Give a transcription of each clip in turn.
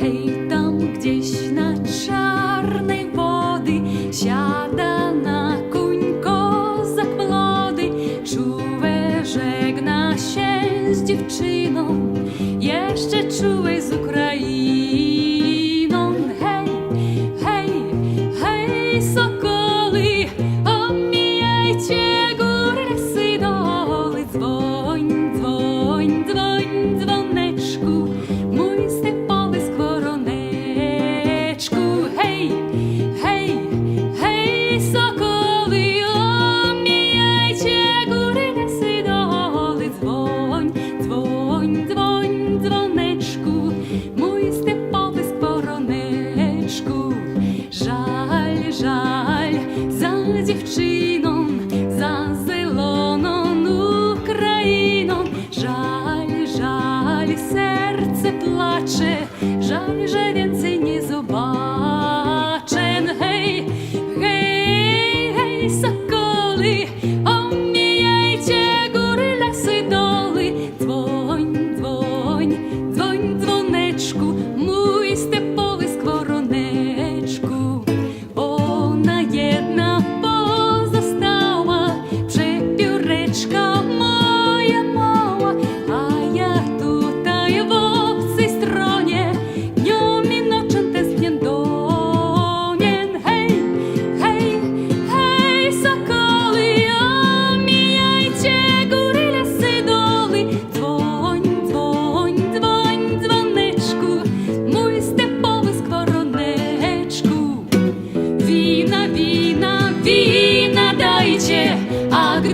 Hej, tam gdzieś na czarnej wody siada na kuń kozak młody. Czułe żegna się z dziewczyną, jeszcze czułej z Ukrainy. дівчином за зеленою Україном, жаль, жаль, серце плаче, жаль же вінці не зубачен. Гей, гей, гей, соколи, оміяйте.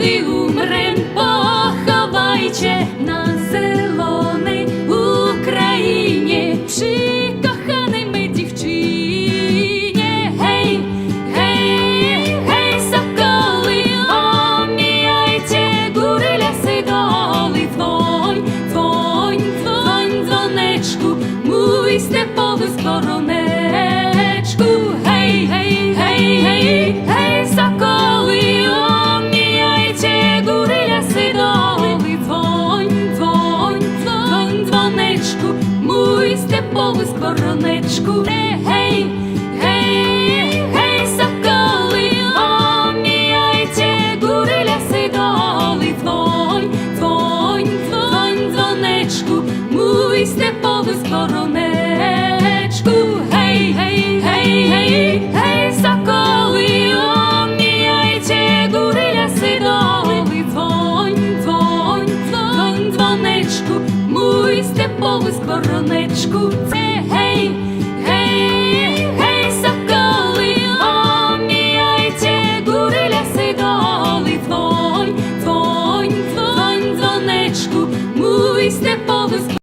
Завжди умрем, поховайче на землі. Коли з бороничку, е гей, гей. соколи скоронечку, це гей, гей, гей, соколи, оміяйте, гуриля сидоли, твої.